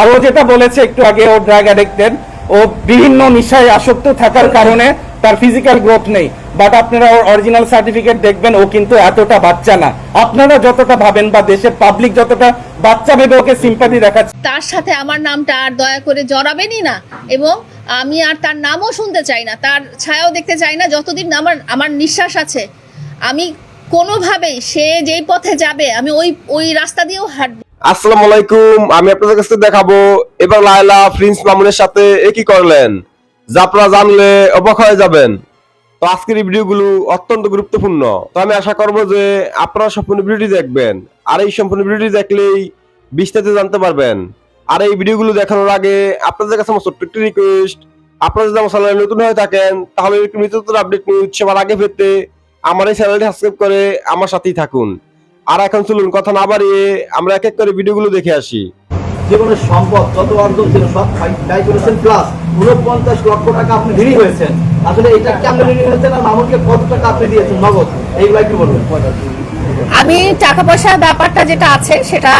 আর ও যেটা বলেছে একটু আগে, ও ড্রাগ অ্যাডিক্টেড ও বিভিন্ন নেশায় আসক্ত থাকার কারণে তার ফিজিক্যাল গ্রোথ নেই। বাট আপনারা ওর অরিজিনাল সার্টিফিকেট দেখবেন, ও কিন্তু এতটা বাচ্চা না। আপনারা যতটা ভাবেন বা দেশের পাবলিক যতটা বাচ্চা ভেবে ওকে সিম্পাথি দেখাচ্ছে। তার সাথে আমার নামটা আর দয়া করে জড়াবেনই না। এবং আমি আর তার নামও শুনতে চাই না, তার ছায়াও দেখতে চাই না, যতদিন আমার আমার নিঃশ্বাস আছে। আমি কোনোভাবেই সে যেই পথে যাবে, আমি ওই ওই রাস্তা দিয়েও হাঁটবো। আসসালামু আলাইকুম, আমি আপনাদের কাছে দেখাবো এবার লায়লা প্রিন্স মামুনের সাথে একই করলেন? যা আপনারা জানলে অবাক হয়ে যাবেন। তো আজকের ভিডিওগুলো অত্যন্ত গুরুত্বপূর্ণ। তো আমি আশা করব যে আপনারা সম্পূর্ণ ভিডিওটি দেখবেন। আর এই সম্পূর্ণ ভিডিওটি দেখলেই বিস্তারিত জানতে পারবেন। আর এই ভিডিওগুলো দেখানোর আগে আপনাদের কাছে আমার ছোট্ট একটি রিকোয়েস্ট আপনারা যদি আমার চ্যানেলে নতুন হয়ে থাকেন, তাহলে নতুন আপডেট নিউজ সবার আগে পেতে আমার এই চ্যানেলটি সাবস্ক্রাইব করে আমার সাথেই থাকুন। আর এখন চলুন, কথা না বাড়িয়ে আমরা এক এক করে ভিডিওগুলো দেখে আসি। জীবনের সম্পদ যত অর্জন ছিল সব ব্যয় করেছেন প্লাস উনপঞ্চাশ লক্ষ টাকা আপনি ঋণী হয়েছেন। আসলে এটা কেমন ঋণী হয়েছেন আর মামুনকে কত টাকা আপনি দিয়েছেন? নগদ। এইগুলো একটু বলবেন? আমি টাকা পয়সার ব্যাপারটা যেটা আছে, সেটা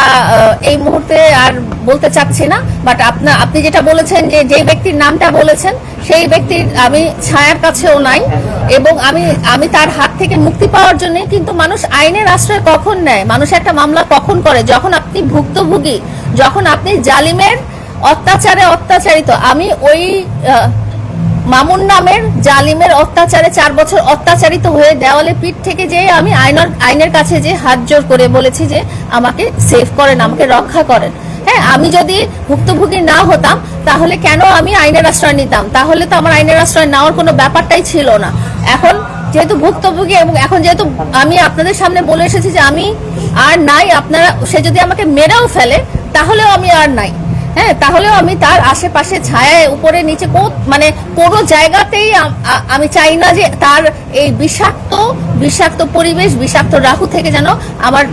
এই মুহূর্তে আর বলতে চাচ্ছি না বাট আপনা, আপনি যেটা বলেছেন যে যে ব্যক্তির নামটা বলেছেন, সেই ব্যক্তির আমি ছায়ার কাছেও নাই এবং আমি আমি তার হাত থেকে মুক্তি পাওয়ার জন্য কিন্তু মানুষ আইনের আশ্রয় কখন নেয়? মানুষ একটা মামলা কখন করে? যখন আপনি ভুক্তভোগী, যখন আপনি জালিমের অত্যাচারে অত্যাচারিত, আমি ওই মামুন নামের জালিমের অত্যাচারে চার বছর অত্যাচারিত হয়ে দেওয়ালে পিঠ থেকে যে আমি আইনের আইনের কাছে যে হাত জোর করে বলেছি যে আমাকে সেভ করেন, আমাকে রক্ষা করেন। হ্যাঁ আমি যদি ভুক্তভোগী না হতাম, তাহলে কেন আমি আইনের আশ্রয় নিতাম? তাহলে তো আমার আইনের আশ্রয় নেওয়ার কোনো ব্যাপারটাই ছিল না। এখন যেহেতু ভুক্তভোগী এবং এখন যেহেতু আমি আপনাদের সামনে বলে এসেছি যে আমি আর নাই, আপনারা, সে যদি আমাকে মেরেও ফেলে, তাহলেও আমি আর নাই। হ্যাঁ তাহলেও আমি তার আশেপাশে ছায়ায়, উপরে, নিচে মানে কোনো জায়গাতেই আমি চাই না যে তার এই বিষাক্ত বিষাক্ত পরিবেশ, বিষাক্ত রাহু থেকে যেন আমার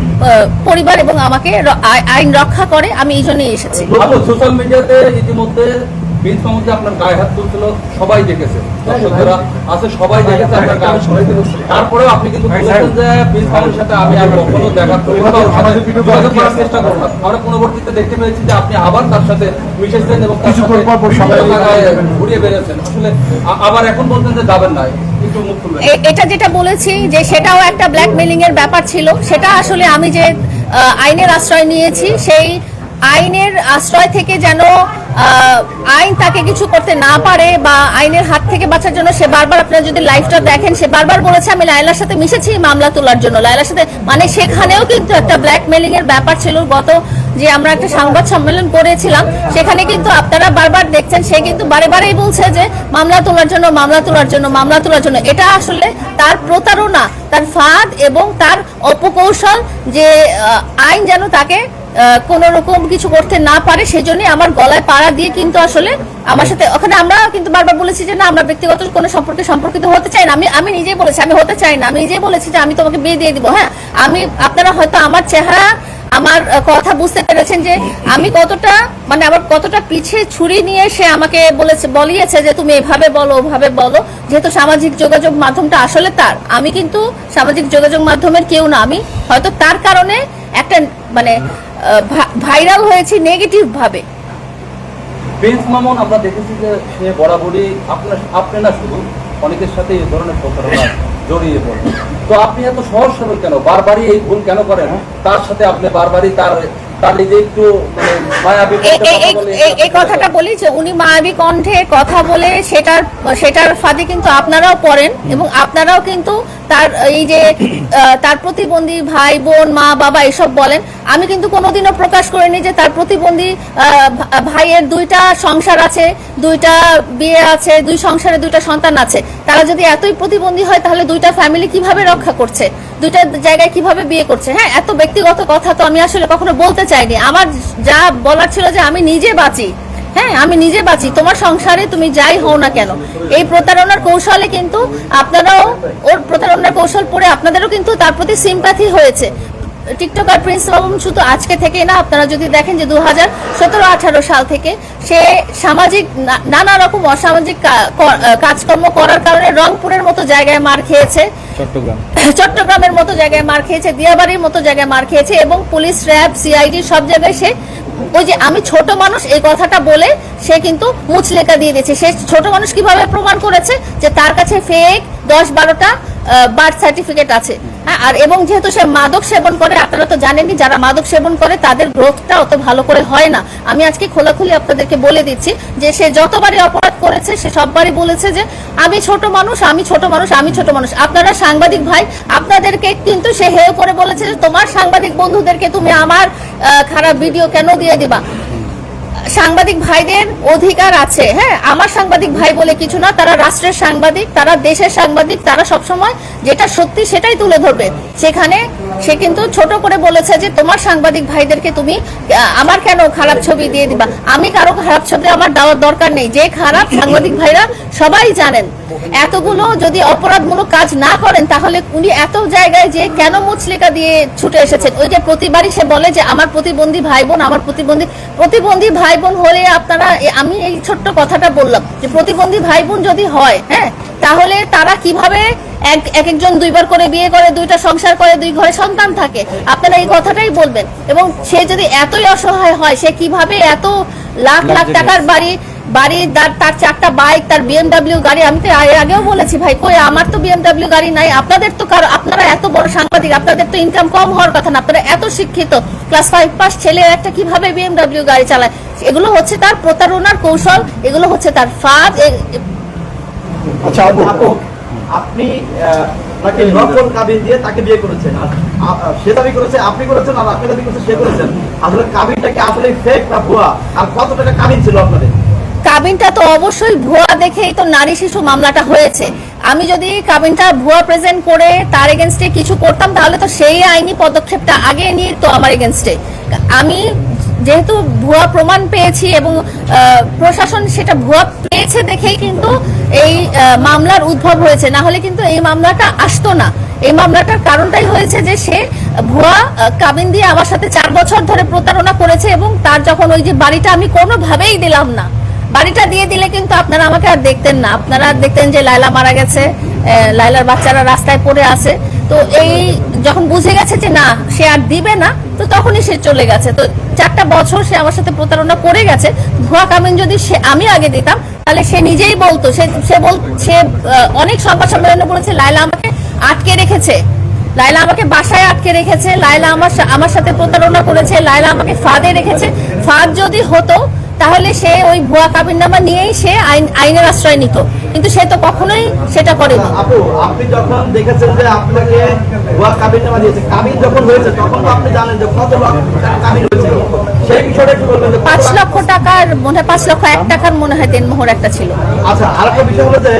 পরিবার এবং আমাকে আই- আইন রক্ষা করে। আমি এই জন্যই এসেছি। সোশ্যাল মিডিয়াতে ইতিমধ্যে বীজ আপনার গায়ে হাত তুলছিল সবাই দেখেছে। দর্শকরা আছে সবাই দেখেছে আপনার গায়ে তুলছিল। তারপরেও আপনি কিন্তু বলেছেন যে বীজ মামুর সাথে আমি আর কখনো দেখা করব যোগাযোগ করার চেষ্টা করব না। আমরা পরবর্তীতে দেখতে পেয়েছি যে আপনি আবার তার সাথে মিশেছেন এবং তার সাথে জায়গায় ঘুরিয়ে বেড়েছেন আসলে আবার এখন বলছেন যে যাবেন না এটা যেটা বলেছি যে সেটাও একটা ব্ল্যাকমেলিং এর ব্যাপার ছিল। সেটা আসলে আমি যে আহ, আইনের আশ্রয় নিয়েছি সেই আইনের আশ্রয় থেকে যেন আইন তাকে কিছু করতে না পারে বা আইনের হাত থেকে বাঁচার জন্য সে বারবার আপনারা যদি লাইফটা দেখেন, সে বারবার বলেছে, আমি লায়লার সাথে মিশেছি মামলা তোলার জন্য। লায়লার সাথে মানে সেখানেও কিন্তু একটা ব্ল্যাকমেলিং এর ব্যাপার ছিল। গত যে আমরা একটা সংবাদ সম্মেলন করেছিলাম, সেখানে কিন্তু আপনারা বারবার দেখছেন, সে কিন্তু বারে বারেই বলছে যে, মামলা তোলার জন্য, মামলা তোলার জন্য, মামলা তোলার জন্য। এটা আসলে তার প্রতারণা, তার ফাঁদ এবং তার অপকৌশল যে আইন যেন তাকে কোন রকম কিছু করতে না পারে, সেজন্য আমার গলায় পাড়া দিয়ে কিন্তু আসলে আমার সাথে ওখানে আমরা কিন্তু বারবার বলেছি যে, না, আমরা ব্যক্তিগত কোনো সম্পর্কে সম্পর্কিত হতে চাই না। আমি আমি নিজেই বলেছি, আমি হতে চাই না। আমি নিজেই বলেছি যে, আমি তোমাকে বিয়ে দিয়ে দিব। হ্যাঁ আমি আপনারা হয়তো আমার চেহারা, আমার কথা বুঝতে পেরেছেন যে, আমি কতটা মানে আমার কতটা পিছে ছুরি নিয়ে সে আমাকে বলেছে বলিয়েছে যে, তুমি এভাবে বলো, ওভাবে বলো। যেহেতু সামাজিক যোগাযোগ মাধ্যমটা আসলে তার। আমি কিন্তু সামাজিক যোগাযোগ মাধ্যমের কেউ না। আমি হয়তো তার কারণে মানে ভাইরাল হয়েছে নেগেটিভ ভাবে। প্রিন্স মামুন আমরা দেখেছি যে সে বরাবরই আপনার আপনি না শুধু অনেকের সাথে এই ধরনের প্রতারণা জড়িয়ে পড়ে। তো আপনি এত সহজ সরল কেন? বারবারই এই ভুল কেন করেন? তার সাথে আপনি বারবারই তার এই কথাটা বলি যে উনি মায়াবী কণ্ঠে কথা বলে সেটার সেটার ফাঁদে কিন্তু আপনারাও পড়েন এবং আপনারাও কিন্তু তার, এই যে তার প্রতিবন্ধী ভাই, বোন, মা, বাবা এসব বলেন। আমি কিন্তু কোনোদিনও প্রকাশ করিনি যে তার প্রতিবন্ধী ভাইয়ের দুইটা সংসার আছে, দুইটা বিয়ে আছে, দুই সংসারে দুইটা সন্তান আছে। তারা যদি এতই প্রতিবন্ধী হয়, তাহলে দুইটা ফ্যামিলি কীভাবে রক্ষা করছে? দুইটা জায়গায় কীভাবে বিয়ে করছে? হ্যাঁ এত ব্যক্তিগত কথা তো আমি আসলে কখনো বলতে চাইনি। আমার যা বলার ছিল যে আমি নিজে বাঁচি। হ্যাঁ আমি নিজে বাঁচি। তোমার সংসারে তুমি যাই হও না কেন। এই প্রতারণার কৌশলে কিন্তু আপনারাও ওর প্রতারণার কৌশল পড়ে আপনাদেরও কিন্তু তার প্রতি সিম্প্যাথি হয়েছে। টিকটকার প্রিন্স মামুন শুধু আজকে থেকেই না আপনারা যদি দেখেন যে দু হাজার সতেরো আঠারো সাল থেকে সে সামাজিক নানা রকম অসামাজিক কাজকর্ম করার কারণে রংপুরের মতো জায়গায় মার খেয়েছে। চট্টগ্রামের মতো জায়গায় মার খেয়েছে দিয়াবাড়ির মতো জায়গায় মার খেয়েছে এবং পুলিশ র্যাব সিআইডি সব জায়গায় সে ওই যে আমি ছোট মানুষ, এই কথাটা বলে সে কিন্তু মুচলেকা দিয়ে দিয়েছে। সে ছোট মানুষ কীভাবে প্রমাণ করেছে? যে তার কাছে ফেক দশ বারোটা বার্থ সার্টিফিকেট আছে। হ্যাঁ, আর এবং যেহেতু সে মাদক সেবন করে আপনারা তো জানেনই যারা মাদক সেবন করে তাদের গ্রোথটা অত ভালো করে হয় না। আমি আজকে খোলাখুলি আপনাদেরকে বলে দিচ্ছি যে সে যতবারই অপরাধ করেছে সে সববারই বলেছে যে আমি ছোট মানুষ আমি ছোট মানুষ আমি ছোট মানুষ। আপনারা সাংবাদিক ভাই আপনাদেরকে কিন্তু সে হেয় করে বলেছে যে তোমার সাংবাদিক বন্ধুদেরকে তুমি আমার খারাপ ভিডিও কেন দিয়ে দিবা? সাংবাদিক ভাইদের অধিকার আছে হ্যাঁ? আমার সাংবাদিক ভাই বলে কিছু না, তারা রাষ্ট্রের সাংবাদিক, তারা দেশের সাংবাদিক, তারা সবসময় যেটা সত্যি সেটাই তুলে ধরবে। সেখানে সে কিন্তু ছোট করে বলেছে যে, তোমার সাংবাদিক ভাইদেরকে তুমি আমার কেন খারাপ ছবি দিয়ে দিবা? আমি কারও খারাপ ছবি আমার দেওয়ার দরকার নেই। যে খারাপ সাংবাদিক ভাইরা সবাই জানেন। এতগুলো যদি অপরাধমূলক কাজ না করেন, তাহলে উনি এত জায়গায় যে কেন মুচলেকা দিয়ে ছুটে এসেছেন? ওই যে প্রতিবারই সে বলে যে, আমার প্রতিবন্ধী ভাই বোন, আমার প্রতিবন্ধী প্রতিবন্ধী ভাই বোন হলে আপনারা আমি এই ছোট্ট কথাটা বললাম যে প্রতিবন্ধী ভাই বোন যদি হয় হ্যাঁ তাহলে তারা কীভাবে এক একজন দুইবার করে বিয়ে করে দুইটা সংসার করে দুই ঘরে সন্তান থাকে? আপনারা এই কথাটাই বলবেন। এবং সে যদি এতই অসহায় হয় সে কীভাবে এত লাখ লাখ টাকার বাড়ি বাড়ি তার তার চারটা বাইক তার বিএমডাব্লিউ গাড়ি আমি তো এর আগেও বলেছি ভাই কই আমার তো বিএমডাব্লিউ গাড়ি নাই। আপনাদের তো কারও আপনারা এত বড় সাংবাদিক আপনাদের তো ইনকাম কম হওয়ার কথা না আপনারা এত শিক্ষিত। ক্লাস ফাইভ পাস ছেলে একটা কীভাবে বিএমডাব্লিউ গাড়ি চালায়? এগুলো হচ্ছে তার প্রতারণার কৌশল এগুলো হচ্ছে তার ফাঁদ আচ্ছা আপু। আপু, আপনি তাকে নকল কাবিন দিয়ে তাকে বিয়ে করেছেন। আর সে দাবি করেছে আপনি করেছেন আর আপনি দাবি করেছেন সে করেছেন। আসলে কাবিনটা কি আসলে ফেক না ভুয়া? আর কত টাকা কাবিন ছিল আপনাদের? কাবিনটা তো অবশ্যই ভুয়া দেখেই তো নারী শিশু মামলাটা হয়েছে। আমি যদি কাবিনটা ভুয়া প্রেজেন্ট করে তার এগেনস্টে কিছু করতাম, তাহলে তো সেই আইনি পদক্ষেপটা আগে নিয়ে তো আমার এগেনস্টে আমি যেহেতু ভুয়া প্রমাণ পেয়েছি এবং প্রশাসন সেটা ভুয়া পেয়েছে দেখেই কিন্তু এই মামলার উদ্ভব হয়েছে। না হলে কিন্তু এই মামলাটা আসতো না। এই মামলাটার কারণটাই হয়েছে যে সে ভুয়া কাবিন দিয়ে আমার সাথে চার বছর ধরে প্রতারণা করেছে এবং তার যখন ওই যে বাড়িটা আমি কোনোভাবেই দিলাম না বাড়িটা দিয়ে দিলে কিন্তু আপনারা আমাকে আর দেখতেন না। আপনারা আর দেখতেন যে লায়লা মারা গেছে লাইলার বাচ্চারা রাস্তায় পড়ে আছে। তো এই যখন বুঝে গেছে যে না, সে আর দিবে না, তো তখনই সে চলে গেছে। তো চারটা বছর সে আমার সাথে প্রতারণা করে গেছে। ভুয়া কামিন যদি সে আমি আগে দিতাম, তাহলে সে নিজেই বলতো। সে সে বল, সে অনেক সংবাদ সম্মেলনে বলেছে লাইলা আমাকে আটকে রেখেছে। লাইলা আমাকে বাসায় আটকে রেখেছে। লাইলা আমার আমার সাথে প্রতারণা করেছে। লাইলা আমাকে ফাঁদে রেখেছে। ফাঁদ যদি হতো তাহলে সে ওই ভুয়া কাবিননামা নিয়েই সে আইন আইনের আশ্রয় নিত। কিন্তু সে তো কখনোই সেটা করেনি। আপু আপনি যখন দেখেছেন যে আপনাকে ভুয়া কাবিন দিয়েছে কাবিন যখন হয়েছে তখন আপনি জানেন যে কত কাবিন হয়েছে সেই বিষয়টা একটু বলবেন পাঁচ লক্ষ টাকার মনে হয় পাঁচ লক্ষ এক টাকার মনে হয় দেনমোহর একটা ছিল। আচ্ছা আরেকটা বিষয় হলো যে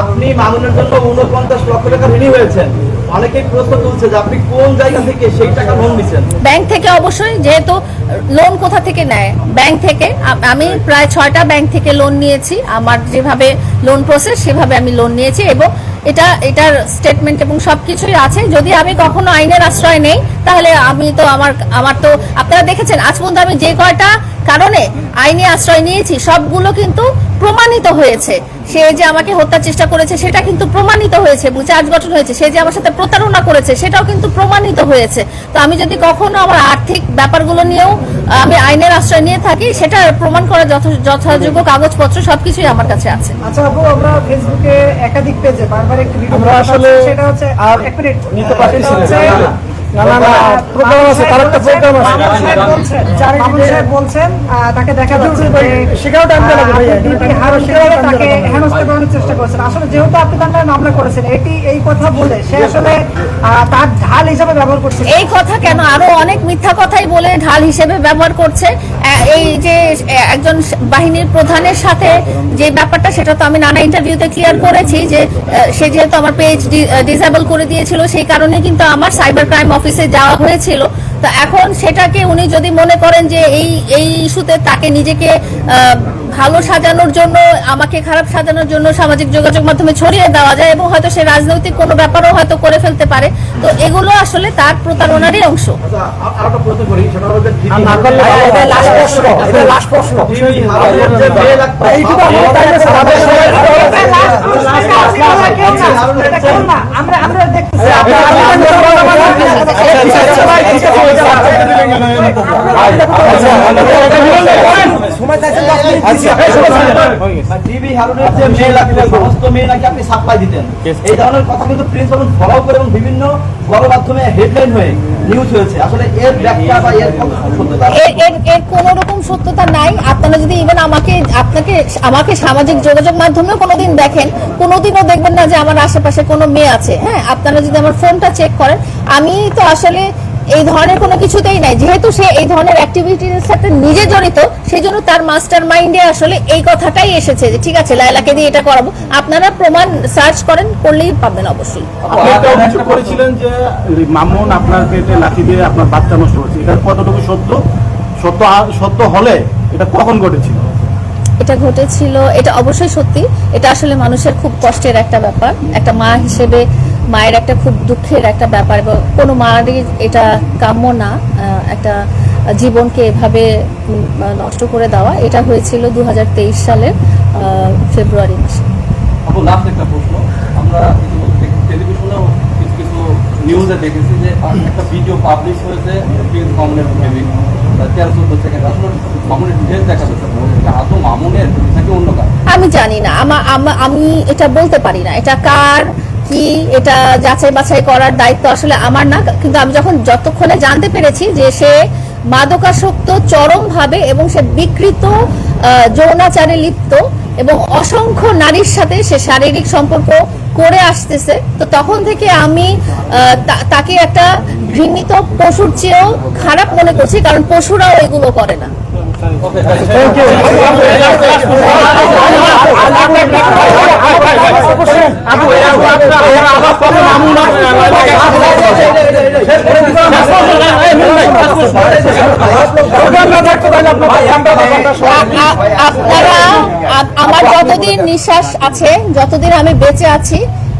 আপনি মামুনের জন্য উনপঞ্চাশ লক্ষ টাকা ঋণী হয়েছেন। অনেকেই ব্যাংক থেকে অবশ্যই, যেহেতু লোন কোথা থেকে নেয়? ব্যাংক থেকে। আমি প্রায় ছয়টা ব্যাংক থেকে লোন নিয়েছি। আমার যেভাবে লোন প্রসেস সেভাবে আমি লোন নিয়েছি এবং এটা, এটার স্টেটমেন্ট এবং সবকিছুই আছে। যদি আমি কখনো আইনের আশ্রয় নেই, তাহলে আমি তো আমার আমার তো, আপনারা দেখেছেন, আজ পর্যন্ত আমি যে কয়টা কারণে আইনি আশ্রয় নিয়েছি সবগুলো কিন্তু প্রমাণিত হয়েছে। সে যে আমাকে হত্যার চেষ্টা করেছে সেটা কিন্তু প্রমাণিত হয়েছে এবং চার্জ গঠন হয়েছে। সে যে আমার সাথে প্রতারণা করেছে সেটাও কিন্তু প্রমাণিত হয়েছে। তো আমি যদি কখনো আমার আর্থিক ব্যাপারগুলো নিয়েও আমি আইনের আশ্রয় নিয়ে থাকি সেটা প্রমাণ করার যথ- যথাযোগ্য কাগজপত্র সবকিছুই আমার কাছে আছে। আচ্ছা আপু আমরা ফেসবুকে একাধিক পেজে বারবার একটি ভিডিও আমরা আসলে সেটা হচ্ছে আর এক মিনিট নিতে পারতেছি না। না, না, না, আছে, তার একটা program আছে। বলছেন, মামুন সাহেব বলছেন আহ, তাকে দেখা যাচ্ছে যে, সেটাও লাগবে ভাইয়া, আপনি এটা DP হারুন সেটাও করে টানতে তাকে হেনস্থা করানোর চেষ্টা করেছেন আসলে যেহেতু আপনি তার নামে মামলা করেছেন এটি এই কথা বলে সে আসলে আহ, তার ঢাল হিসেবে ব্যবহার করছে এই কথা কেন আরও অনেক মিথ্যা কথাই বলে ঢাল হিসেবে ব্যবহার করছে এই একজন বাহিনীর প্রধানের সাথে যে ব্যাপারটা, সেটা তো আমি নানা ইন্টারভিউতে ক্লিয়ার করেছি যে সে যেহেতু আমার পেজ ডিসেবল করে দিয়েছিল, সেই কারণে কিন্তু আমার সাইবার ক্রাইম অফিসে যাওয়া হয়েছিল। তো এখন সেটাকে উনি যদি মনে করেন যে এই এই ইস্যুতে তাকে নিজেকে ভালো সাজানোর জন্য আমাকে খারাপ সাজানোর জন্য সামাজিক যোগাযোগ মাধ্যমে ছড়িয়ে দেওয়া যায় এবং হয়তো সে রাজনৈতিক কোনো ব্যাপারও হয়তো করে ফেলতে পারে। তো এগুলো আসলে তার প্রতারণারই অংশ। আচ্ছা। আমরা আমরা দেখতেছি ডিবি হারুনের যে মেয়ে লাগবে সমস্ত মেয়ে নাকি আপনি সাপ্লাই দিতেন। এই ধরনের কথা কিন্তু প্রিন্স বাবুল ফলো করে এবং বিভিন্ন গণমাধ্যমে হেডলাইন হয়ে নিউজ হয়েছে। আসলে এর ব্যাখ্যা বা এর সত্যতা এর এর এর কোন রকম সত্যতা নাই। আপনারা যদি ইভেন আমাকে আপনাকে আমাকে সামাজিক যোগাযোগ মাধ্যমেও কোনোদিন দেখেন কোনোদিনও দেখবেন না যে আমার আশেপাশে কোনো মেয়ে আছে। হ্যাঁ আপনারা যদি আমার ফোনটা চেক করেন আমি তো আসলে এই ধরনের কোনো কিছুতেই নাই। যেহেতু সে এই ধরনের অ্যাক্টিভিটির সাথে নিজে জড়িত সেই জন্য তার মাস্টার মাইন্ডে আসলে এই কথাটাই এসেছে যে ঠিক আছে লাইলাকে দিয়ে এটা করাবো। আপনারা প্রমাণ সার্চ করেন করলেই পাবেন অবশ্যই। করেছিলেন যে মামুন আপনার পেটে লাঠি দিয়ে আপনার বাচ্চা নষ্ট হচ্ছে এটা কতটুকু সত্য? সত্য সত্য হলে এটা কখন ঘটেছিল? এটা ঘটেছিল এটা অবশ্যই সত্যি। এটা আসলে মানুষের খুব কষ্টের একটা ব্যাপার। একটা মা হিসেবে মায়ের একটা খুব দুঃখের একটা ব্যাপার এবং কোনো মায়েরই এটা কাম্য না একটা জীবনকে এভাবে নষ্ট করে দেওয়া। এটা হয়েছিল দু সালের ফেব্রুয়ারি মাসে। লাস্ট একটা প্রশ্ন। আমরা টেলিভিশনেও কিছু কিছু নিউজে দেখেছি যে একটা ভিডিও পাবলিশ হয়েছে তেরো চোদ্দ সেকেন্ড আসলে মামুনের ডিটেলস দেখা যাচ্ছে আদৌ মামুনের নাকি অন্য কাজ আমি জানি না। আমি এটা বলতে পারি না। এটা কার কি এটা যাচাই বাছাই করার দায়িত্ব আসলে আমার না, কিন্তু আমি যখন যতক্ষণে জানতে পেরেছি যে সে মাদকাসক্ত চরম ভাবে এবং সে বিকৃত যৌনাচারে লিপ্ত এবং অসংখ্য নারীর সাথে সে শারীরিক সম্পর্ক করে আসতেছে, তো তখন থেকে আমি তাকে একটা ঘৃণিত পশুর চেয়েও খারাপ মনে করছি, কারণ পশুরাও এগুলো করে না। আমার যতদিন নিঃশ্বাস আছে, যতদিন আমি বেঁচে আছি,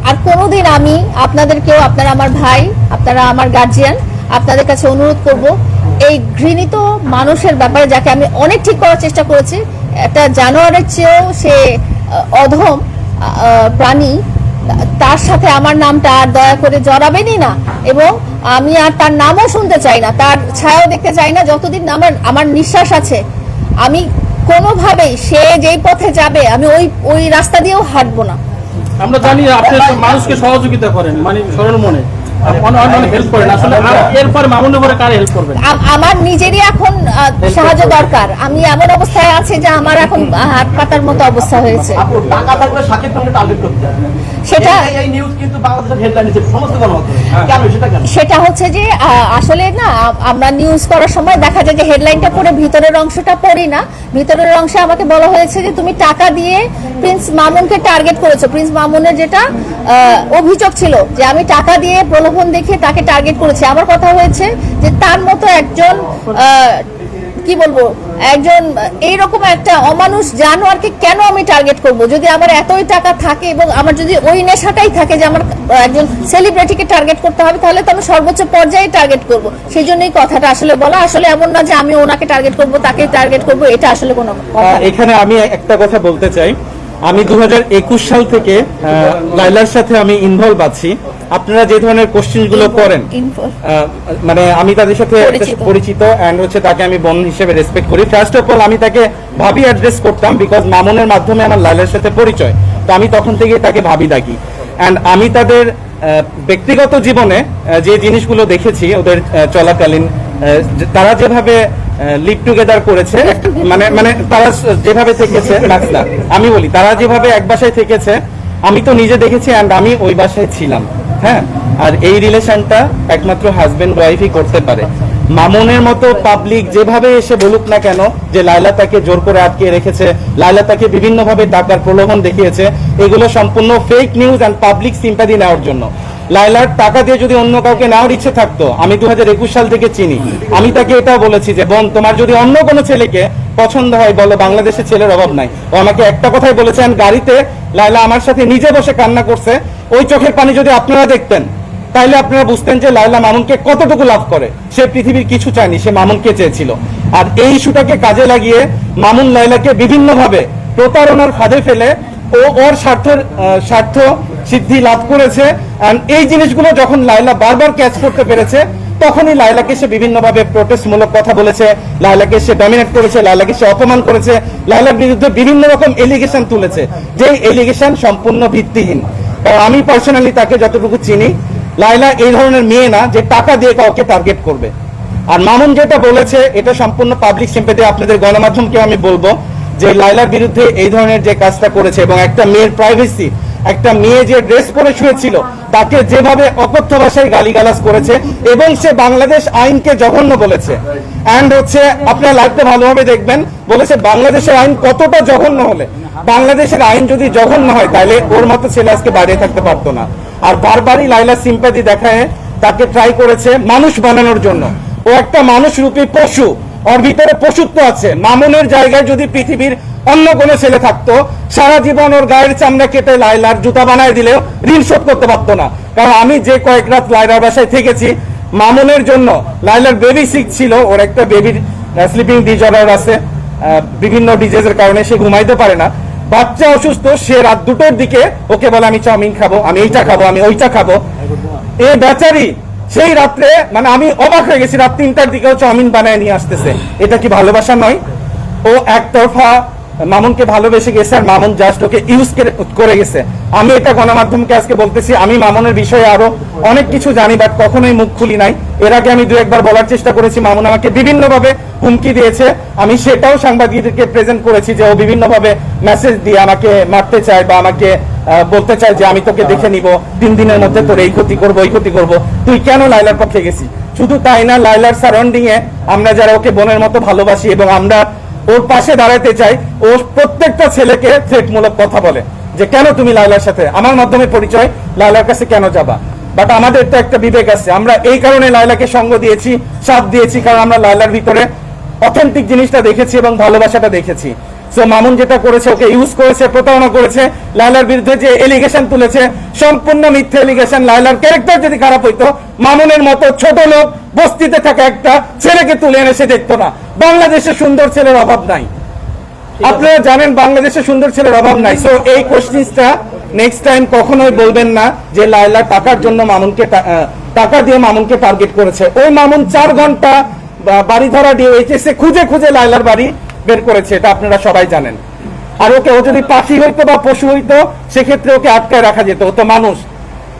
আর কোনোদিন আমি আপনাদেরকেও, আপনারা আমার ভাই, আপনারা আমার গার্জিয়ান আপনাদের কাছে অনুরোধ করব এই ঘৃণিত মানুষের ব্যাপারে যাকে আমি অনেক ঠিক করার চেষ্টা করেছি, একটা জানোয়ারের চেয়েও সে অধম প্রাণী, তার সাথে আমার নামটা আর দয়া করে জড়াবেনই না এবং আমি আর তার নামও শুনতে চাই না, তার ছায়াও দেখতে চাই না, যতদিন আমার আমার নিঃশ্বাস আছে, আমি কোনোভাবেই সে যেই পথে যাবে, আমি ওই ওই রাস্তা দিয়েও হাঁটবো না। আমরা জানি আপনি মানুষকে সহযোগিতা করেন মানে সরল মনে। অনেক হেল্প করেন। আসলে আর এরপর মামুনের পরে কার হেল্প করবেন? আম- আমার নিজেরই এখন সাহায্য দরকার। আমি এমন অবস্থায় আছি যে আমার এখন হাত পাতার মতো অবস্থা হয়েছে। টাকা থাকলে যায় সেটা হচ্ছে যে আসলে না আমরা নিউজ করার সময় দেখা যায় যে হেডলাইনটা পড়ে ভিতরের অংশটা পড়ি না। ভিতরের অংশে আমাকে বলা হয়েছে যে তুমি টাকা দিয়ে প্রিন্স মামুনকে টার্গেট করেছ। প্রিন্স মামুনের যেটা অভিযোগ ছিল যে আমি টাকা দিয়ে প্রলোভন দেখে তাকে টার্গেট করেছি। আমার কথা হয়েছে যে তার মতো একজন আহ, কি বলব? একজন এইরকম একটা অমানুষ জানোয়ারকে কেন আমি টার্গেট করব? যদি আমার এতই টাকা থাকে এবং আমার যদি ওই নেশাটাই থাকে যে আমার একজন সেলিব্রিটিকে টার্গেট করতে হবে তাহলে তো আমি সর্বোচ্চ পর্যায়ে টার্গেট করব। সেই জন্যই কথাটা আসলে বলা। আসলে এমন না যে আমি ওনাকে টার্গেট করব তাকে টার্গেট করব এটা আসলে কোনো এখানে আমি একটা কথা বলতে চাই। আমি দু হাজার একুশ সাল থেকে লাইলার সাথে আমি ইনভলভ আছি। আপনারা যে ধরনের কোশ্চেনগুলো করেন মানে আমি তাদের সাথে পরিচিত। অ্যান্ড হচ্ছে তাকে আমি বোন হিসেবে রেসপেক্ট করি। ফার্স্ট অফ অল আমি তাকে ভাবি অ্যাড্রেস করতাম বিকজ মামুনের মাধ্যমে আমার লাইলার সাথে পরিচয়। তো আমি তখন থেকে তাকে ভাবি ডাকি অ্যান্ড আমি তাদের ব্যক্তিগত জীবনে যে জিনিসগুলো দেখেছি ওদের চলাকালীন তারা যেভাবে লিভ টুগেদার করেছে। মানে মানে তারা যেভাবে থেকেছে না। আমি বলি তারা যেভাবে এক বাসায় থেকেছে আমি তো নিজে দেখেছি অ্যান্ড আমি ওই বাসায় ছিলাম। হ্যাঁ? আর এই রিলেশনটা একমাত্র হাজবেন্ড ওয়াইফই করতে পারে। মামুনের মতো পাবলিক যেভাবে এসে বলুক না কেন যে লাইলা তাকে জোর করে আটকে রেখেছে লাইলা তাকে বিভিন্নভাবে টাকার প্রলোভন দেখিয়েছে এগুলো সম্পূর্ণ fake news and public sympathy নেওয়ার জন্য। লাইলার টাকা দিয়ে যদি অন্য কাউকে নেওয়ার ইচ্ছে থাকতো, আমি দু সাল থেকে চিনি। আমি তাকে এটাও বলেছি যে, বোন, তোমার যদি অন্য কোনো ছেলেকে পছন্দ হয়, বলো, বাংলাদেশে ছেলের অভাব নাই। ও আমাকে একটা কথাই বলেছেন গাড়িতে লাইলা আমার সাথে নিজে বসে কান্না করছে। ওই চোখের পানি যদি আপনারা দেখতেন, তাইলে আপনারা বুঝতেন যে লাইলা মামুনকে কতটুকু লাভ করে। সে পৃথিবীর কিছু চায়নি, সে মামুনকে চেয়েছিল। আর এই ইস্যুটাকে কাজে লাগিয়ে মামুন লাইলাকে বিভিন্নভাবে প্রতারণার ফাঁদে ফেলে ওর স্বার্থ স্বার্থ সিদ্ধি লাভ করেছে। এই জিনিসগুলো যখন লাইলা বারবার ক্যাচ করতে পেরেছে, তখনই লাইলাকে সে বিভিন্নভাবে প্রোটেস্টমূলক কথা বলেছে। লাইলাকে সে ডমিনেট করেছে লাইলাকে সে অপমান করেছে। লাইলার বিরুদ্ধে বিভিন্ন রকম এলিগেশন তুলেছে যে এলিগেশন সম্পূর্ণ ভিত্তিহীন। আমি পার্সোনালি তাকে যতটুকু চিনি লাইলা এই ধরনের মেয়ে না যে টাকা দিয়ে কাউকে টার্গেট করবে। আর মামুন যেটা বলেছে, এটা সম্পূর্ণ পাবলিক সিম্পেতে আপনাদের গণমাধ্যমকে আমি বলব যে লাইলার বিরুদ্ধে এই ধরনের যে কাজটা করেছে এবং একটা মেয়ের প্রাইভেসি একটা মেয়ে যে ড্রেস পরে শুয়েছিল, তাকে যেভাবে অকথ্য ভাষায় গালিগালাজ করেছে এবং সে বাংলাদেশ আইনকে জঘন্য বলেছে। অ্যান্ড হচ্ছে, আপনারা লাইভটা ভালোভাবে দেখবেন, বলেছে বাংলাদেশের আইন কতটা জঘন্য হলে, বাংলাদেশের আইন যদি জঘন্য হয়, তাহলে ওর মতো ছেলে আজকে বাইরে থাকতে পারতো না। আর বারবারই লাইলা সিম্পাতি দেখায়, তাকে ট্রাই করেছে মানুষ বানানোর জন্য। ও একটা মানুষ রূপী পশু ওর ভিতরে পশুত্ব আছে। মামুনের জায়গায় যদি পৃথিবীর অন্য কোনো ছেলে থাকতো, সারা জীবন ওর গায়ের চামড়া কেটে লাইলার জুতা বানায় দিলেও ঋণ শোধ করতে পারতো না। কারণ আমি যে কয়েক রাত লাইলার বাসায় থেকেছি, মামুনের জন্য লাইলার বেবি সিক ছিল, ওর একটা বেবির স্লিপিং ডিজঅর্ডার আছে বিভিন্ন ডিজিজের কারণে সে ঘুমাইতে পারে না। বাচ্চা অসুস্থ, সে রাত দুটোর দিকে ওকে বলে, আমি চাউমিন খাব, আমি এইটা খাব, আমি ওইটা খাব। এ বেচারি সেই রাত্রে মানে আমি অবাক হয়ে গেছি, রাত তিনটার দিকেও চাউমিন বানায় নিয়ে আসতেছে। এটা কি ভালোবাসা নয়? ও একতরফা মামুনকে ভালোবেসে গেছে আর মামুন জাস্ট ওকে ইউজ করে গেছে। আমি এটা গণমাধ্যমকে আজকে বলতেছি, আমি মামুনের বিষয়ে আরও অনেক কিছু জানি বাট কখনোই মুখ খুলি নাই। এর আগে আমি দু একবার বলার চেষ্টা করেছি, মামুন আমাকে বিভিন্নভাবে হুমকি দিয়েছে। আমি সেটাও সাংবাদিকদেরকে প্রেজেন্ট করেছি যে ও বিভিন্নভাবে মেসেজ দিয়ে আমাকে মারতে চায় বা আমাকে বলতে চায় যে আমি তোকে দেখে নিব তিন দিনের মধ্যে তোর এই ক্ষতি করব, এই ক্ষতি করব। তুই কেন লাইলার পক্ষে গেছি শুধু তাই না লাইলার সারাউন্ডিং এ আমরা যারা ওকে বোনের মতো ভালোবাসি এবং আমরা ওর পাশে দাঁড়াতে চাই, ও প্রত্যেকটা ছেলেকে থ্রেটমূলক কথা বলে যে কেন তুমি লাইলার সাথে? আমার মাধ্যমে পরিচয় লাইলার কাছে কেন যাবা? বাট আমাদের তো একটা বিবেক আছে। আমরা এই কারণে লাইলাকে সঙ্গ দিয়েছি, সাথ দিয়েছি, কারণ আমরা লাইলার ভিতরে অথেন্টিক জিনিসটা দেখেছি এবং ভালোবাসাটা দেখেছি। সো মামুন যেটা করেছে ওকে ইউজ করেছে প্রতারণা করেছে লাইলার বিরুদ্ধে যে এলিগেশন তুলেছে সম্পূর্ণ মিথ্যে এলিগেশন লাইলার ক্যারেক্টার যদি খারাপ হইতো মামুনের মতো ছোট লোক বস্তিতে থাকা একটা ছেলেকে তুলে এনে সে দেখতো না। বাংলাদেশে সুন্দর ছেলের অভাব নাই। আপনারা জানেন বাংলাদেশে সুন্দর ছেলের অভাব নাই। সো এই কোশ্চিনসটা নেক্সট টাইম কখনোই বলবেন না যে লাইলা টাকার জন্য মামুনকে টাকা দিয়ে মামুনকে টার্গেট করেছে। ওই মামুন চার ঘণ্টা বা- বাড়ি ধরা দিয়ে এইচএসে খুঁজে খুঁজে লাইলার বাড়ি বের করেছে, এটা আপনারা সবাই জানেন। আর ওকে ও যদি পাখি হইতো বা পশু হইতো, সেক্ষেত্রে ওকে আটকায় রাখা যেত, ও তো মানুষ।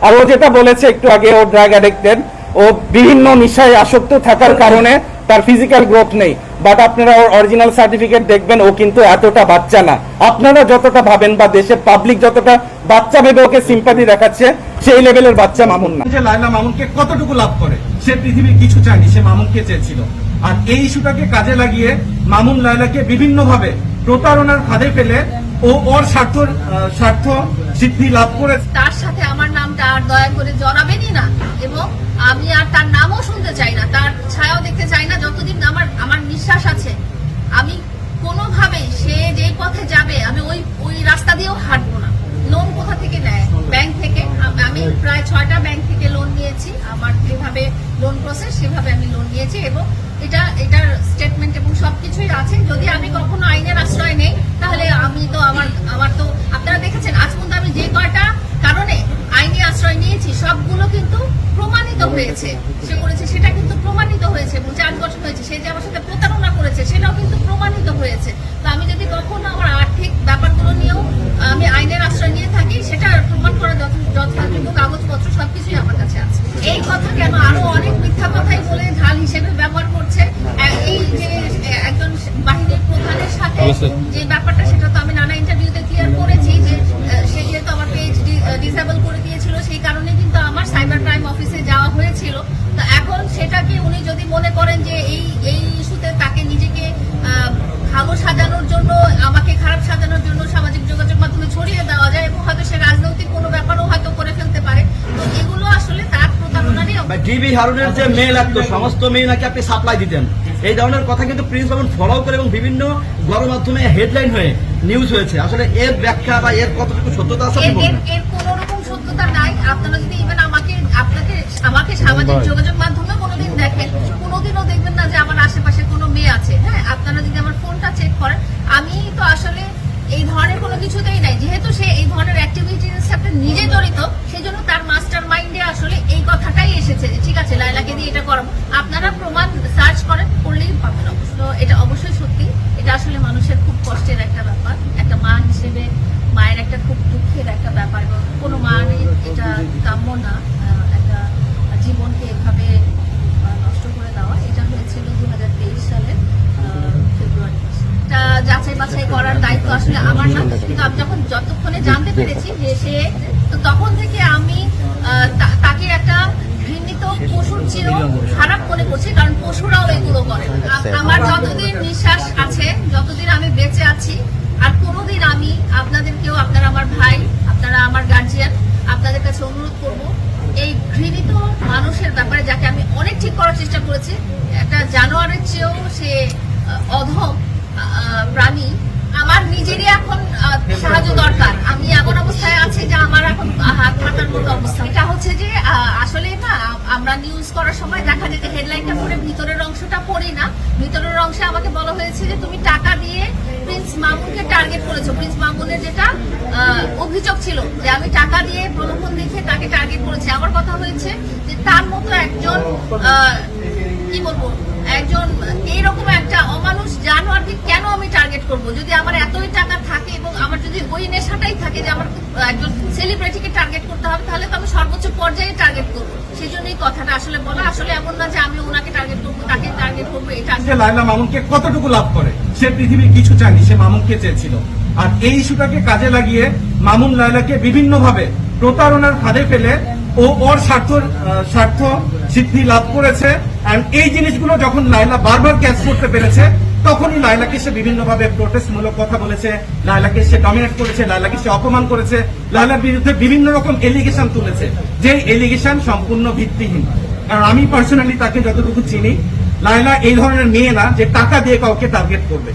আর ও যেটা বলেছে একটু আগে, ও ড্রাগ অ্যাডিক্টেড ও বিভিন্ন নিশায় আসক্ত থাকার কারণে তার ফিজিক্যাল গ্রোথ নেই। বাট আপনারা ওর অরিজিনাল সার্টিফিকেট দেখবেন ও কিন্তু এতটা বাচ্চা না। আপনারা যতটা ভাবেন বা দেশের পাবলিক যতটা বাচ্চা ভেবে ওকে সিম্পাতি দেখাচ্ছে সেই লেভেলের বাচ্চা মামুন না। যে লাইলা মামুনকে কতটুকু লাভ করে? সে পৃথিবীর কিছু চায়নি সে মামুনকে চেয়েছিল। আর এই ইস্যুটাকে কাজে লাগিয়ে মামুন লাইলাকে বিভিন্নভাবে প্রতারণার ফাঁদে ফেলে ও ওর স্বার্থ স্বার্থ সিদ্ধি লাভ করে তার সাথে আমার আর দয়া করে জড়াবেনই না। এবং আমি আর তার নামও শুনতে চাই না, তার ছায়াও দেখতে চাই না, যতদিন আমার আমার নিঃশ্বাস আছে। আমি কোনোভাবেই সে যে পথে যাবে, আমি ওই ওই রাস্তা দিয়েও হাঁটবো না। লোন কোথা থেকে নেয়? ব্যাংক থেকে। আমি প্রায় ছয়টা ব্যাংক থেকে লোন নিয়েছি। আমার যেভাবে লোন প্রসেস সেভাবে আমি লোন নিয়েছি এবং এটা, এটার স্টেটমেন্ট এবং সবকিছুই আছে। যদি আমি কখনো আইনের আশ্রয় নেই তাহলে আমি তো আমার আমার তো আপনারা দেখেছেন আজ পর্যন্ত আমি যে কয়টা কারণে আইনি আশ্রয় নিয়েছি সবগুলো কিন্তু প্রমাণিত হয়েছে। সে করেছে সেটা কিন্তু প্রমাণিত হয়েছে এবং চার বছর হয়েছে। সে যে আমার সাথে প্রতারণা করেছে সেটাও কিন্তু প্রমাণিত হয়েছে। তো আমি যদি কখনো আমার আর্থিক ব্যাপারগুলো নিয়েও আমি আইনের আশ্রয় নিয়ে থাকি সেটা প্রমাণ করার যথ- যথাযোগ্য কাগজপত্র সবকিছুই আমার কাছে আছে। এই কথা কেন আরও অনেক মিথ্যা কথাই বলে ঢাল হিসেবে ব্যবহার করছে। এই যে একজন বাহিনীর প্রধানের সাথে যে করেন যে এই এই ইস্যুতে তাকে নিজেকে ভালো সাজানোর জন্য আমাকে খারাপ সাজানোর জন্য সামাজিক যোগাযোগ মাধ্যমে ছড়িয়ে দেওয়া যায় এবং হয়তো সে রাজনৈতিক কোনো ব্যাপারও হয়তো করে ফেলতে পারে। তো এগুলো আসলে তার প্রতারণারই ডিবি হারুনের যে মেয়ে লাগতো সমস্ত মেয়ে নাকি আপনি সাপ্লাই দিতেন। এই ধরনের কথা কিন্তু প্রিন্স বাবন ফলো করে এবং বিভিন্ন গণমাধ্যমে হেডলাইন হয়ে নিউজ হয়েছে। আসলে এর ব্যাখ্যা বা এর কতটুকু সত্যতা আছে এর কোনো রকম সত্যতা নাই। আপনারা যদি ইভেন আমাকে আপনাকে আমাকে সামাজিক যোগাযোগ মাধ্যমে কোনোদিন দেখেন কোনোদিনও দেখবেন না যে আমার আশেপাশে কোনো মেয়ে আছে। হ্যাঁ আপনারা যদি আমার ফোনটা চেক করেন, আমি তো আসলে এই ধরনের কোনো কিছুতেই নাই। যেহেতু সে এই ধরনের অ্যাক্টিভিটির নিজে জড়িত সেই জন্য তার মাস্টার মাইন্ডে আসলে এই কথাটাই এসেছে যে, ঠিক আছে লাইলাকে দিয়ে এটা করাবো। আপনারা প্রমাণ সার্চ করেন, করলেই পাবেন অবশ্য। এটা অবশ্যই সত্যি, এটা আসলে মানুষের খুব কষ্টের একটা ব্যাপার। একটা মা হিসেবে মায়ের একটা খুব দুঃখের একটা ব্যাপার কোনো মা এটা কাম্য না। একটা জীবনকে এভাবে আহ, নষ্ট করে দেওয়া এটা হয়েছিল দু হাজার তেইশ। এটা যাচাই বাছাই করার দায়িত্ব আসলে আমার না কিন্তু আমি যখন যতক্ষণে জানতে পেরেছি যে সে তো তখন থেকে আমি তাকে একটা ঘৃণিত পশুর চেয়েও খারাপ মনে করছি কারণ পশুরাও এগুলো করে আমার যতদিন নিঃশ্বাস আছে যতদিন আমি বেঁচে আছি আর কোনোদিন আমি আপনাদেরকেও আপনারা আমার ভাই আপনারা আমার গার্জিয়ান আপনাদের কাছে অনুরোধ করব এই ঘৃণিত মানুষের ব্যাপারে যাকে আমি অনেক ঠিক করার চেষ্টা করেছি, একটা জানোয়ারের চেয়েও সে অধম প্রাণী, আমার নিজেরই এখন সাহায্য দরকার। আমি এমন অবস্থায় আছি যে আমার এখন হাত পাতার মতো অবস্থা। এটা হচ্ছে যে আসলে না, আমরা নিউজ করার সময় দেখা যায় যে হেডলাইনটা পড়ে, ভিতরের অংশটা পড়ি না। ভিতরের অংশে আমাকে বলা হয়েছে যে, তুমি টাকা দিয়ে প্রিন্স মামুনকে টার্গেট করেছ। প্রিন্স মামুনের যেটা অভিযোগ ছিল যে আমি টাকা দিয়ে প্রলোভন দেখে তাকে টার্গেট করেছি। আমার কথা হয়েছে যে তার মতো একজন কি বলব, একজন এইরকম একটা অমানুষ জানোয়ারকে কেন আমি টার্গেট করব? যদি আমার এতই টাকা থাকে এবং আমার যদি ওই নেশাটাই থাকে যে আমার একজন সেলিব্রিটিকে টার্গেট করতে হবে, তাহলে তো আমি সর্বোচ্চ পর্যায়ে টার্গেট করব। সেই জন্যই কথাটা আসলে বলা। আসলে এমন না যে আমি ওনাকে টার্গেট করব, তাকে টার্গেট করব, এটা লাইলা মামুনকে কতটুকু লাভ করে? সে পৃথিবীর কিছু চায়নি সে মামুনকে চেয়েছিল। আর এই ইস্যুটাকে কাজে লাগিয়ে মামুন লাইলাকে বিভিন্ন ভাবে প্রতারণার ফাঁদে ফেলে ও ওর স্বার্থ স্বার্থ সিদ্ধি লাভ করেছে। আর এই জিনিসগুলো যখন লাইলা বারবার ক্যাচ করতে পেরেছে, তখনই লাইলাকে সে বিভিন্ন ভাবে প্রোটেস্ট মূলক কথা বলেছে। লাইলাকে সে ডমিনেট করেছে লাইলাকে সে অপমান করেছে। লাইলার বিরুদ্ধে বিভিন্ন রকম এলিগেশন তুলেছে। যে এলিগেশন সম্পূর্ণ ভিত্তিহীন। কারণ আমি পার্সোনালি তাকে যতটুকু চিনি লাইলা এই ধরনের মেয়ে না যে টাকা দিয়ে কাউকে টার্গেট করবে।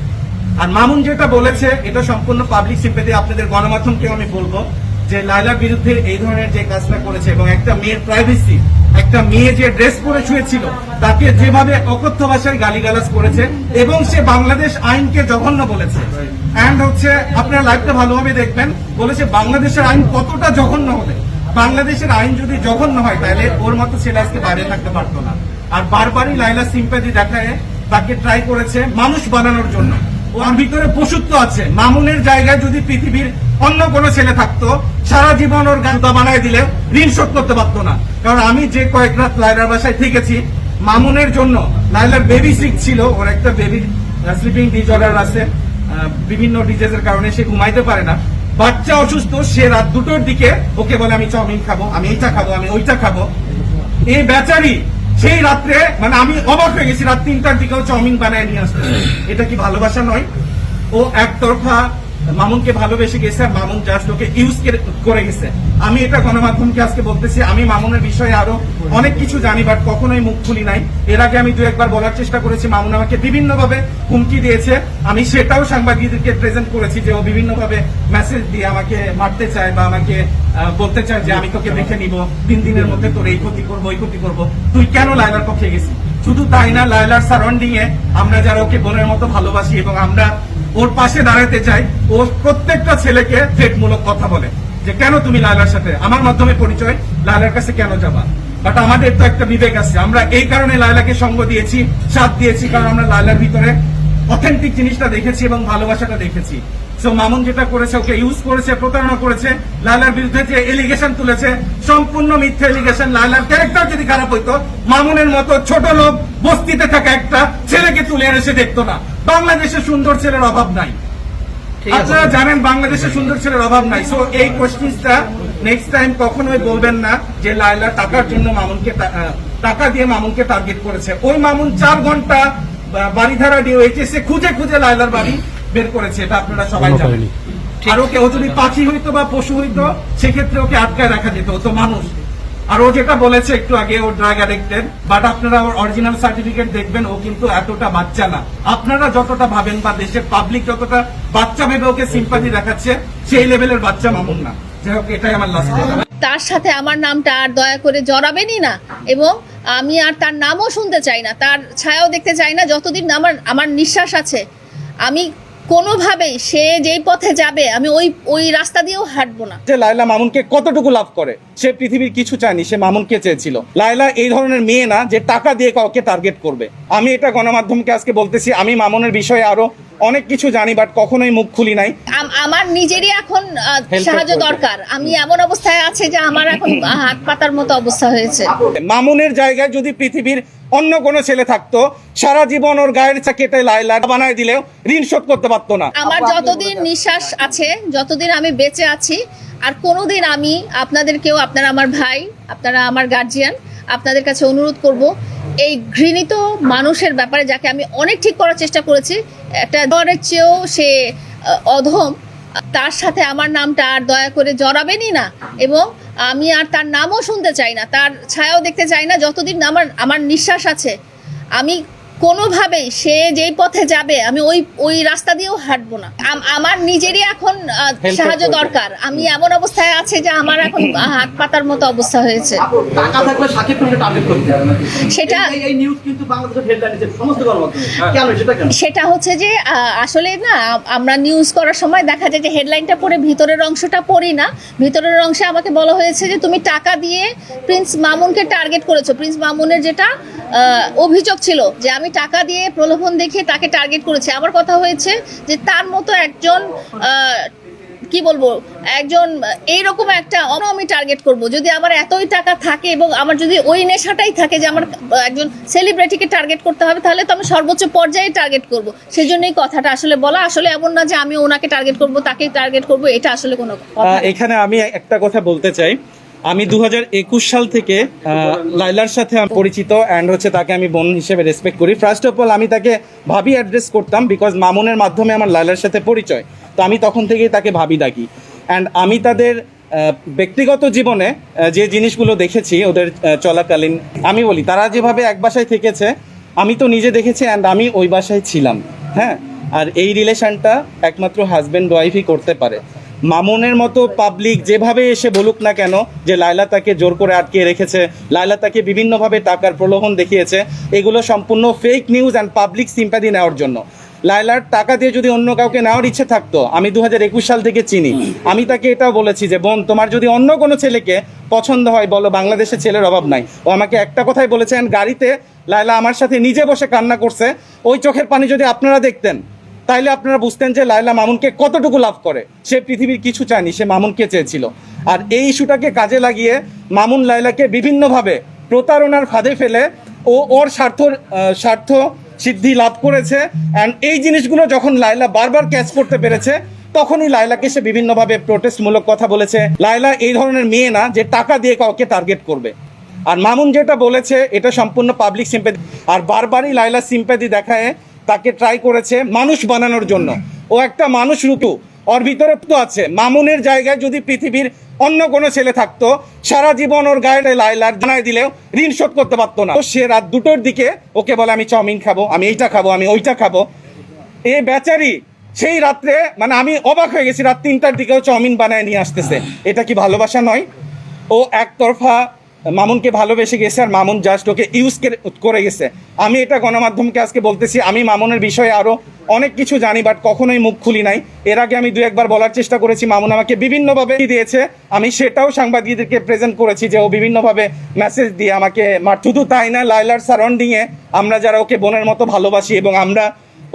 আর মামুন যেটা বলেছে, এটা সম্পূর্ণ পাবলিক সিম্পেতে আপনাদের গণমাধ্যমকেও আমি বলব যে লাইলার বিরুদ্ধে এই ধরনের যে কাজটা করেছে এবং একটা মেয়ের প্রাইভেসি একটা মেয়ে যে ড্রেস পরে শুয়েছিল, তাকে যেভাবে অকথ্য ভাষায় গালিগালাজ করেছে এবং সে বাংলাদেশ আইনকে জঘন্য বলেছে। অ্যান্ড হচ্ছে, আপনারা লাইভটা ভালোভাবে দেখবেন, বলেছে বাংলাদেশের আইন কতটা জঘন্য হলে। বাংলাদেশের আইন যদি জঘন্য হয়, তাহলে ওর মতো ছেলে আজকে বাইরে থাকতে পারতো না। আর বারবারই লাইলা সিম্পাথি দেখায়, তাকে ট্রাই করেছে মানুষ বানানোর জন্য। ওর ভিতরে পশুত্ব আছে। মামুনের জায়গায় যদি পৃথিবীর অন্য কোনো ছেলে থাকতো, সারা জীবন ওর গানটা বানায় দিলে ঋণ শোধ করতে পারতো না। কারণ আমি যে কয়েক রাত লাইলার বাসায় থেকেছি, মামুনের জন্য লাইলার বেবি সিক ছিল, ওর একটা বেবি স্লিপিং ডিজর্ডার আছে বিভিন্ন ডিজেজের কারণে সে ঘুমাইতে পারে না। বাচ্চা অসুস্থ, সে রাত দুটোর দিকে ওকে বলে, আমি চাউমিন খাব, আমি এইটা খাব, আমি ওইটা খাব। এই বেচারি সেই রাত্রে মানে আমি অবাক হয়ে গেছি, রাত তিনটার দিকেও চাউমিন বানায় নিয়ে আসতে। এটা কি ভালোবাসা নয়? ও একতরফা মামুনকে ভালোবেসে গেছে আর মামুন জাস্ট ওকে ইউজ করে গেছে। আমি এটা গণমাধ্যমকে আজকে বলতেছি, আমি মামুনের বিষয়ে আরও অনেক কিছু জানি বাট কখনোই মুখ খুলি নাই। এর আগে আমি দু একবার বলার চেষ্টা করেছি, মামুন আমাকে বিভিন্ন ভাবে হুমকি দিয়েছে। আমি সেটাও সাংবাদিকদেরকে প্রেজেন্ট করেছি যে ও বিভিন্ন ভাবে মেসেজ দিয়ে আমাকে মারতে চায় বা আমাকে বলতে চায় যে আমি তোকে দেখে নিব তিন দিনের মধ্যে তোর এই ক্ষতি করব এই ক্ষতি করব। তুই কেন লাইলার পক্ষে গেছিস? শুধু তাই না লাইলার সারাউন্ডিং এ আমরা যারা ওকে বোনের মতো ভালোবাসি এবং আমরা ওর পাশে দাঁড়াতে চাই, ও প্রত্যেকটা ছেলেকে থ্রেটমূলক কথা বলে যে, কেন তুমি লাইলার সাথে? আমার মাধ্যমে পরিচয় লাইলার কাছে কেন যাবা? বাট আমাদের তো একটা বিবেক আছে। আমরা এই কারণে লাইলাকে সঙ্গ দিয়েছি, সাথ দিয়েছি, কারণ আমরা লাইলার ভিতরে অথেন্টিক জিনিসটা দেখেছি এবং ভালোবাসাটা দেখেছি। সো মামুন যেটা করেছে, ওকে ইউজ করেছে, প্রতারণা করেছে লালার বিরুদ্ধে যে এলিগেশন তুলেছে, সম্পূর্ণ মিথ্যা এলিগেশন লালার ক্যারেক্টার যদি খারাপ হইতো, মামুনের মতো ছোট লোক বস্তিতে থাকা একটা ছেলেকে তুলে এনে সে দেখতো না। বাংলাদেশে সুন্দর ছেলের অভাব নাই। আপনারা জানেন বাংলাদেশে সুন্দর ছেলের অভাব নাই। সো এই কোশ্চেনটা নেক্সট টাইম কখনোই বলবেন না যে লাইলা টাকার জন্য মামুনকে টাকা দিয়ে মামুনকে টার্গেট করেছে। ওই মামুন চার ঘণ্টা বাড়িধারা দিয়ে এইচএসে খুঁজে খুঁজে লাইলার বাড়ি বের করেছে এটা আপনারা সবাই জানেন। আর ওকে ও যদি পাখি হইতো বা পশু হইতো সেক্ষেত্রে ওকে আটকায় রাখা যেত ও তো মানুষ। আর ও যেটা বলেছে একটু আগে, ও ড্রাগ অ্যাডিক্টেড বাট আপনারা ওর অরিজিনাল সার্টিফিকেট দেখবেন, ও কিন্তু এতটা বাচ্চা না। আপনারা যতটা ভাবেন বা দেশের পাবলিক যতটা বাচ্চা ভেবে ওকে সিম্পাথি দেখাচ্ছে, সেই লেভেলের বাচ্চা মামুন না। যাই হোক, এটাই আমার লাস্ট তার সাথে আমার নামটা আর দয়া করে জড়াবেনই না, এবং আমি আর তার নামও শুনতে চাই না, তার ছায়াও দেখতে চাই না, যতদিন আমার আমার নিঃশ্বাস আছে, আমি কোনোভাবেই সে যেই পথে যাবে আমি ওই ওই রাস্তা দিয়েও হাঁটবো না। যে লাইলা মামুনকে কতটুকু লাভ করে? সে পৃথিবীর কিছু চায়নি সে মামুনকে চেয়েছিল। লায়লা এই ধরনের মেয়ে না যে টাকা দিয়ে কাউকে টার্গেট করবে। আমি এটা গণমাধ্যমকে আজকে বলতেছি আমি মামুনের বিষয়ে আরও অনেক কিছু জানি বাট কখনোই মুখ খুলি নাই। আম- আমার নিজেরই এখন সাহায্য দরকার। আমি এমন অবস্থায় আছে যে আমার এখন হাত পাতার মতো অবস্থা হয়েছে। মামুনের জায়গায় যদি পৃথিবীর অন্য কোনো ছেলে থাকতো সারা জীবন ওর গায়ের চা কেটে লাইলা বানায় দিলেও ঋণ শোধ করতে পারতো না। আমার যতদিন নিঃশ্বাস আছে যতদিন আমি বেঁচে আছি আর কোনোদিন আমি আপনাদেরকেও আপনারা আমার ভাই আপনারা আমার গার্জিয়ান আপনাদের কাছে অনুরোধ করব এই ঘৃণিত মানুষের ব্যাপারে যাকে আমি অনেক ঠিক করার চেষ্টা করেছি একটা চেয়েও সে অধম তার সাথে আমার নামটা আর দয়া করে জড়াবেনই না। এবং আমি আর তার নামও শুনতে চাই না। তার ছায়াও দেখতে চাই না। যতদিন আমার আমার নিঃশ্বাস আছে, আমি কোনোভাবেই সে যেই পথে যাবে আমি ওই ওই রাস্তা দিয়েও হাঁটবো না। আমার নিজেরই এখন সাহায্য দরকার। আমি এমন অবস্থায় আছে যে আমার এখন হাত পাতার মতো অবস্থা হয়েছে। সেটা কেন সেটা হচ্ছে যে আসলে না আমরা নিউজ করার সময় দেখা যায় যে হেডলাইনটা পড়ে ভিতরের অংশটা পড়ি না। ভিতরের অংশে আমাকে বলা হয়েছে যে তুমি টাকা দিয়ে প্রিন্স মামুনকে টার্গেট করেছ। প্রিন্স মামুনের যেটা অভিযোগ ছিল যে আমি টাকা দিয়ে প্রলোভন দেখিয়ে তাকে টার্গেট করেছি। আমার কথা হয়েছে যে তার মতো একজন কি বলব একজন এইরকম একটা অন্য আমি টার্গেট করব। যদি আমার এতই টাকা থাকে এবং আমার যদি ওই নেশাটাই থাকে যে আমার একজন সেলিব্রিটিকে টার্গেট করতে হবে তাহলে তো আমি সর্বোচ্চ পর্যায়ে টার্গেট করব। সেই জন্যই কথাটা আসলে বলা। আসলে এমন না যে আমি ওনাকে টার্গেট করব তাকে টার্গেট করব এটা আসলে কোনো কথা এখানে আমি একটা কথা বলতে চাই। আমি দু হাজার একুশ সাল থেকে লাইলার সাথে পরিচিত অ্যান্ড হচ্ছে তাকে আমি বোন হিসেবে রেসপেক্ট করি। ফার্স্ট অফ অল আমি তাকে ভাবি অ্যাড্রেস করতাম বিকজ মামুনের মাধ্যমে আমার লাইলার সাথে পরিচয়। তো আমি তখন থেকেই তাকে ভাবি ডাকি। অ্যান্ড আমি তাদের ব্যক্তিগত জীবনে যে জিনিসগুলো দেখেছি, ওদের চলাকালীন, আমি বলি, তারা যেভাবে এক বাসায় থেকেছে, আমি তো নিজে দেখেছি অ্যান্ড আমি ওই বাসায় ছিলাম। হ্যাঁ? আর এই রিলেশনটা একমাত্র হাজব্যান্ড ওয়াইফই করতে পারে। মামুনের মতো পাবলিক যেভাবে এসে বলুক না কেন, যে লায়লা তাকে জোর করে আটকে রেখেছে, লায়লা তাকে বিভিন্নভাবে টাকার প্রলোভন দেখিয়েছে, এগুলো সম্পূর্ণ fake news and public sympathy নেওয়ার জন্য। লায়লার টাকা দিয়ে যদি অন্য কাউকে নেওয়ার ইচ্ছে থাকতো, আমি দু হাজার একুশ সাল থেকে চিনি। আমি তাকে এটাও বলেছি যে, বোন, তোমার যদি অন্য কোনো ছেলেকে পছন্দ হয়, বলো, বাংলাদেশে ছেলের অভাব নাই। ও আমাকে একটা কথাই বলেছেন গাড়িতে লায়লা আমার সাথে নিজে বসে কান্না করছে, ওই চোখের পানি যদি আপনারা দেখতেন তাইলে আপনারা বুঝতেন যে লায়লা মামুনকে কতটুকু লাভ করে। সে পৃথিবীর কিছু চায়নি, সে মামুনকে চেয়েছিল। আর এই ইস্যুটাকে কাজে লাগিয়ে মামুন লায়লাকে বিভিন্নভাবে প্রতারণার ফাঁদে ফেলে ও ওর স্বার্থ স্বার্থ সিদ্ধি লাভ করেছে। অ্যান্ড এই জিনিসগুলো যখন লায়লা বারবার ক্যাচ করতে পেরেছে, তখনই লায়লাকে সে বিভিন্নভাবে প্রোটেস্টমূলক কথা বলেছে। লায়লা এই ধরনের মেয়ে না যে টাকা দিয়ে কাউকে টার্গেট করবে। আর মামুন যেটা বলেছে, এটা সম্পূর্ণ পাবলিক সিম্প্যাথি আর বারবারই লাইলা সিম্প্যাথি দেখায় তাকে ট্রাই করেছে মানুষ বানানোর জন্য। ও একটা মানুষ রূপু ওর ভিতরে তো আছে। মামুনের জায়গায় যদি পৃথিবীর অন্য কোনো ছেলে থাকতো, সারা জীবন ওর গায়ে লাইলার জানাই দিলেও ঋণ শোধ করতে পারতো না। তো সে রাত দুটোর দিকে ওকে বলে, আমি চাউমিন খাব, আমি এইটা খাব, আমি ওইটা খাব। এ বেচারি সেই রাত্রে মানে আমি অবাক হয়ে গেছি, রাত তিনটার দিকেও চাউমিন বানায় নিয়ে আসতেছে। এটা কি ভালোবাসা নয়? ও একতরফা মামুনকে ভালোবেসে গেছে আর মামুন জাস্ট ওকে ইউজ করে গেছে। আমি এটা গণমাধ্যমকে আজকে বলতেছি, আমি মামুনের বিষয়ে আরও অনেক কিছু জানি বাট কখনোই মুখ খুলি নাই। এর আগে আমি দু একবার বলার চেষ্টা করেছি, মামুন আমাকে বিভিন্নভাবে দিয়েছে। আমি সেটাও সাংবাদিকদেরকে প্রেজেন্ট করেছি যে ও বিভিন্নভাবে মেসেজ দিয়ে আমাকে শুধু তাই না লাইলার সারাউন্ডিংয়ে আমরা যারা ওকে বোনের মতো ভালোবাসি এবং আমরা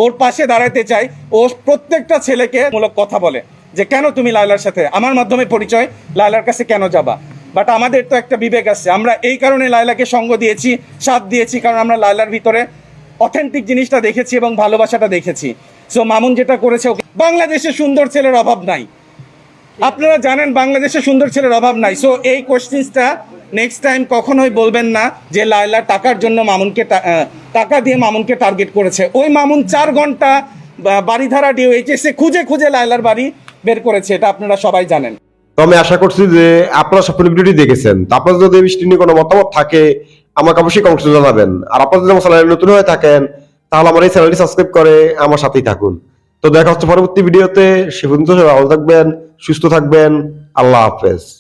ওর পাশে দাঁড়াতে চাই, ও প্রত্যেকটা ছেলেকে মূলক কথা বলে যে, কেন তুমি লায়লার সাথে? আমার মাধ্যমে পরিচয়, লায়লার কাছে কেন যাবা? বাট আমাদের তো একটা বিবেক আছে। আমরা এই কারণে লায়লাকে সঙ্গ দিয়েছি, সাথ দিয়েছি, কারণ আমরা লায়লার ভিতরে অথেন্টিক জিনিসটা দেখেছি এবং ভালোবাসাটা দেখেছি। সো মামুন যেটা করেছে বাংলাদেশে সুন্দর ছেলের অভাব নাই। আপনারা জানেন বাংলাদেশে সুন্দর ছেলের অভাব নাই। সো এই কোশ্চেন্সটা নেক্সট টাইম কখনোই বলবেন না যে লায়লা টাকার জন্য মামুনকে টাকা দিয়ে মামুনকে টার্গেট করেছে। ওই মামুন চার ঘণ্টা বাড়িধারা ডিওএইচএসে খুঁজে খুঁজে লায়লার বাড়ি বের করেছে, এটা আপনারা সবাই জানেন। তো আমি আশা করছি যে আপনারা সফল ভিডিওটি দেখেছেন। তো আপনার যদি এই বিষয়টি নিয়ে কোনো মতামত থাকে, আমাকে অবশ্যই কমেন্টে জানাবেন। আর আপনারা যদি আমার চ্যানেলে নতুন হয়ে থাকেন, তাহলে আমার এই চ্যানেলটি সাবস্ক্রাইব করে আমার সাথেই থাকুন। তো দেখা হচ্ছে পরবর্তী ভিডিওতে। সে পর্যন্ত ভালো থাকবেন, সুস্থ থাকবেন। আল্লাহ হাফেজ।